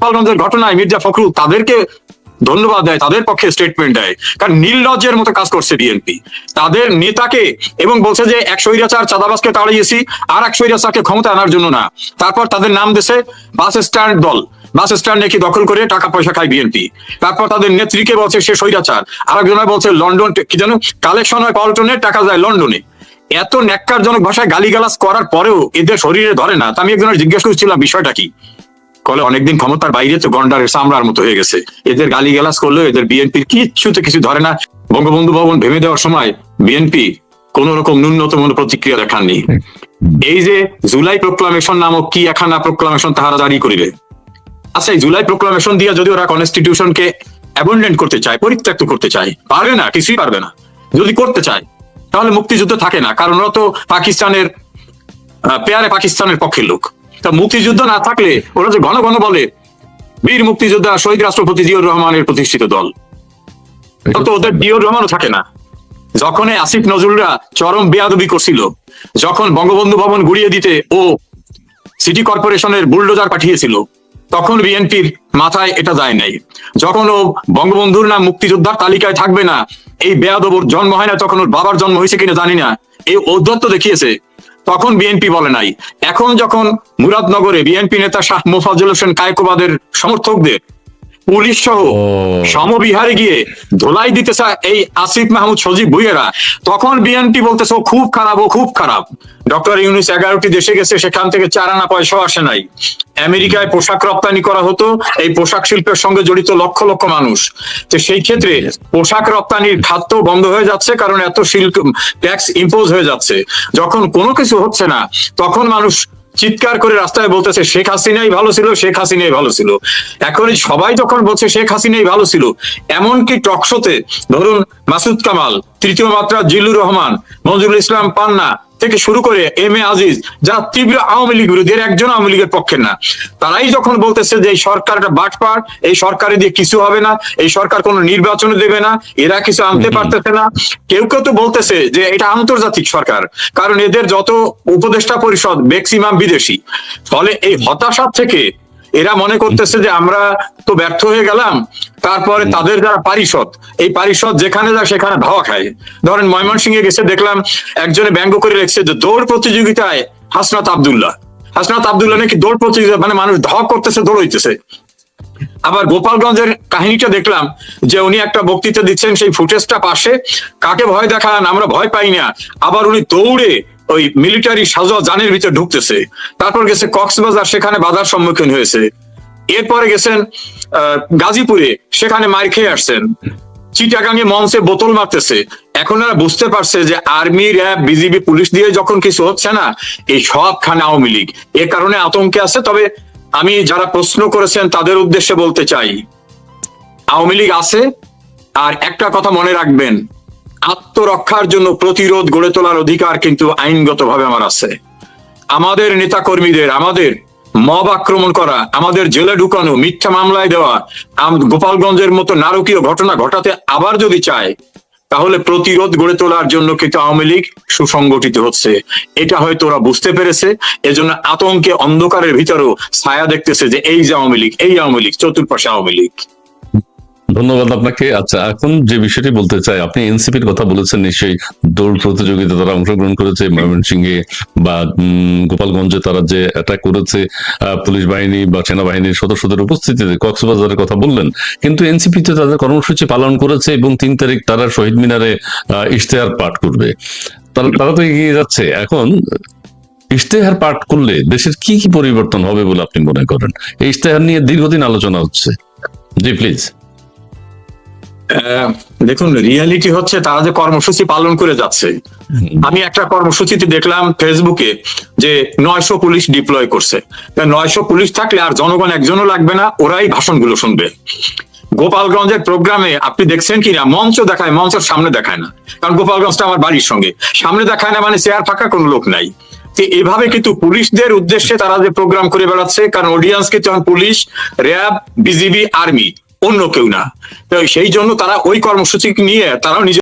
গোপালগঞ্জের ঘটনায় মির্জা ফখরুল তাদেরকে ধন্যবাদ দেয়, তাদের পক্ষে স্টেটমেন্ট দেয়। কারণ নীললজ্জের মতো কাজ করছে বিএনপি তাদের নেতাকে এবং বলছে যে এক স্বৈরাচার চাঁদাবাসকে তাড়িয়েছি, আর এক স্বৈরাচারকে ক্ষমতা আনার জন্য না। তারপর তাদের নাম দেশে বাস স্ট্যান্ড দল। বাস স্ট্যান্ড নাকি দখল করে টাকা পয়সা খায় বিএনপি তারপর তাদের নেত্রীকে বলছে সে স্বৈরাচার। আরেকজনে বলছে লন্ডন কি জানো? কালেকশন হয় পল্টনে, টাকা যায় লন্ডনে। এত ন্যাক্কারজনক ভাষায় গালিগালাজ করার পরেও এদের শরীরে ধরে না। আমি একজনের জিজ্ঞেস করছিলাম, বিষয়টা কি? কলে অনেকদিন ক্ষমতার বাইরে তো গন্ডারের সামরার মতো হয়ে গেছে। এদের গালি গালাজ করলেও এদের বিএনপির কিচ্ছুতে কিছু ধরে না। বঙ্গবন্ধু ভবন ভেঙে দেওয়ার সময় বিএনপি কোন রকম ন্যূনতম প্রতিক্রিয়া দেখাননি। এই যে জুলাই প্রোক্লামেশন নামক কি একখানা প্রোক্লামেশন তাহারা জারি করিবে? আচ্ছা এই জুলাই প্রোক্লামেশন দিয়ে যদি ওরা কনস্টিটিউশনকে অ্যাবন্ডেন্ট করতে চায়, পরিত্যক্ত করতে চায়, পারবে না, কিছুই পারবে না। যদি করতে চায়, তাহলে মুক্তিযুদ্ধ থাকে না, কারণ ওরা তো পাকিস্তানের পেয়ারে পাকিস্তানের পক্ষের লোক। তা মুক্তিযুদ্ধ না থাকলে ওরা যে ঘন ঘন বলে বীর মুক্তিযোদ্ধা শহীদ রাষ্ট্রপতি জিয়র রহমানের প্রতিষ্ঠিত দল। তো ওদের জিয়র রহমানও থাকে না। যখন আসিফ নজরুলরা চরম বেয়াদবি করছিল যখন বঙ্গবন্ধু ভবন গুড়িয়ে দিতে ও সিটি কর্পোরেশনের বুলডোজার পাঠিয়েছিল তখন বিএনপির মাথায় এটা যায় নাই। যখন ও বঙ্গবন্ধুর নাম মুক্তিযোদ্ধার তালিকায় থাকবে না এই বেয়াদবর জন্ম হয় না তখন ওর বাবার জন্ম হয়েছে কিনা জানি না। এই ঔদ্ধত্য দেখিয়েছে তখন বিএনপি বলে নাই। এখন যখন মুরাদনগরে বিএনপি নেতা শাহ মোফাজুল হোসেন কায়কোবাদের সমর্থকদের পুলিশ সহ সমবিহারে গিয়ে ধোলাই দিতে চায় এই আসিফ মাহমুদ সজীব ভুইয়েরা তখন বিএনপি বলতেছে ও খুব খারাপ ও খুব খারাপ। ডক্টর ইউনুস এগারোটি দেশে গেছে সেখান থেকে চার আনা পয়সাও আসে নাই। আমেরিকায় পোশাক রপ্তানি করা হতো এই পোশাক শিল্পের সঙ্গে জড়িত লক্ষ লক্ষ মানুষ। তো সেই ক্ষেত্রে পোশাক রপ্তানির খাত বন্ধ হয়ে যাচ্ছে কারণ এত শিল্প ট্যাক্স ইম্পোজ হয়ে যাচ্ছে। যখন কোনো কিছু হচ্ছে না তখন মানুষ চিৎকার করে রাস্তায় বলতেছে, শেখ হাসিনাই ভালো ছিল, শেখ হাসিনাই ভালো ছিল। এখন সবাই যখন বলছে, শেখ হাসিনাই ভালো ছিল, এমনকি টকশোতে, ধরুন মাসুদ কামাল, তৃতীয় মাত্রা জিল্লুর রহমান মঞ্জুরুল ইসলাম পান্না থেকে শুরু করে এম এ আজিজ যারা তীব্র আওয়ামী লীগ বিরোধী একজন আওয়ামী লীগের পক্ষে না। তারাই যখন বলতেছে যে এই সরকারটা বাটপার এই সরকারে দিয়ে কিছু হবে না এই সরকার কোনো নির্বাচন দেবে না এরা কিছু আনতে পারতেছে না। কেউ কেউ তো বলতেছে যে এটা আন্তর্জাতিক সরকার কারণ এদের যত উপদেষ্টা পরিষদ ম্যাক্সিমাম বিদেশি। ফলে এই হতাশা থেকে এরা মনে করতেছে যে আমরা তো ব্যর্থ হয়ে গেলাম তারপরে তাদের যারা পারিষদ এই পারিষদ যেখানে যায় সেখানে ধাওয়া খায়। ধরেন ময়মনসিংহ গেছে দেখলাম একজনে ব্যঙ্গ করে রেখেছে যে দৌড় প্রতিযোগিতায় হাসনাত আবদুল্লাহ। হাসনাত আবদুল্লাহ নাকি দৌড় প্রতিযোগিতা মানে মানুষ ধাওয়া করতেছে দৌড় হইতেছে। আবার গোপালগঞ্জের কাহিনীটা দেখলাম যে উনি একটা বক্তৃতা দিচ্ছেন, সেই ফুটেজটা পাশে। কাকে ভয় দেখান, আমরা ভয় পাই না। আবার উনি দৌড়ে ওই মিলিটারি সাজোয়া জানের ভিতরে ঢুকতেছে। তারপর গেছে কক্সবাজার, সেখানে বাধার সম্মুখীন হয়েছে। এরপরে গেছেন গাজীপুরে, সেখানে মার খেয়ে আসছেন। চিটাগাঙে মঞ্চে বোতল মারতেছে। এখন এরা বুঝতে পারছে যে আর্মি, র্যাব, বিজিবি, পুলিশ দিয়ে যখন কিছু হচ্ছে না, এই সবখানে আওয়ামী লীগ। এ কারণে আতঙ্কে আছে, তবে আমি যারা প্রশ্ন করেছেন তাদের উদ্দেশ্যে বলতে চাই, আওয়ামী লীগ আছে, আর একটা কথা মনে রাখবেন, আত্মরক্ষার জন্য প্রতিরোধ গড়ে তোলার অধিকার কিন্তু আইনগতভাবে আমার আছে। আমাদের নেতা কর্মীদের আমাদের মব আক্রমণ করা, আমাদের জেলে ঢুকানো, মিথ্যা মামলায় দেওয়া গোপালগঞ্জের মতো নারকীয় ঘটনা ঘটাতে আবার যদি চায় তাহলে প্রতিরোধ গড়ে তোলার জন্য কিন্তু আওয়ামী লীগ সুসংগঠিত হচ্ছে। এটা হয়তো ওরা বুঝতে পেরেছে। এজন্য আতঙ্কে অন্ধকারের ভিতরেও ছায়া দেখতেছে যে এই যে আওয়ামী লীগ, এই আওয়ামী লীগ, চতুর্পাশে আওয়ামী লীগ। ধন্যবাদ আপনাকে। আচ্ছা এখন যে বিষয়টি বলতে চাই, আপনি এনসিপির কথা বলেছেন, নিশ্চয়ই দৌড় প্রতিযোগিতা তারা অংশগ্রহণ করেছে, ময়মনসিংহে বা গোপালগঞ্জে তারা যে অ্যাটাক করেছে পুলিশ বাহিনী বা সেনাবাহিনীর সদস্যদের উপস্থিতিতে কক্সবাজারের কথা বললেন। কিন্তু এনসিপি তে তাদের কর্মসূচি পালন করেছে এবং তিন তারিখ তারা শহীদ মিনারে ইশতেহার পাঠ করবে। তারা তো এগিয়ে যাচ্ছে। এখন ইশতেহার পাঠ করলে দেশের কি কি পরিবর্তন হবে বলে আপনি মনে করেন? এই ইশতেহার নিয়ে দীর্ঘদিন আলোচনা হচ্ছে। জি প্লিজ দেখুন রিয়ালিটি হচ্ছে তারা যে কর্মসূচি পালন করে যাচ্ছে। আমি একটা কর্মসূচিতে দেখলাম ফেসবুকে যে নয়শো পুলিশ ডিপ্লয় করছে। নয়শো পুলিশ থাকলে আর জনগণ একজনও লাগবে না ওরাই ভাষণগুলো শুনবে। গোপালগঞ্জের প্রোগ্রামে আপনি দেখছেন কিনা মঞ্চ দেখায় মঞ্চের সামনে দেখায় না। কারণ গোপালগঞ্জটা আমার বাড়ির সঙ্গে। সামনে দেখায় না মানে চেয়ার ফাঁকা কোনো লোক নাই। এভাবে কিন্তু পুলিশদের উদ্দেশ্যে তারা যে প্রোগ্রাম করে বেড়াচ্ছে কারণ অডিয়েন্স কিন্তু পুলিশ র্যাব বিজিবি আর্মি অন্য কেউ না। সেই জন্য তারা ওই কর্মসূচি নিয়ে তারাও নিজে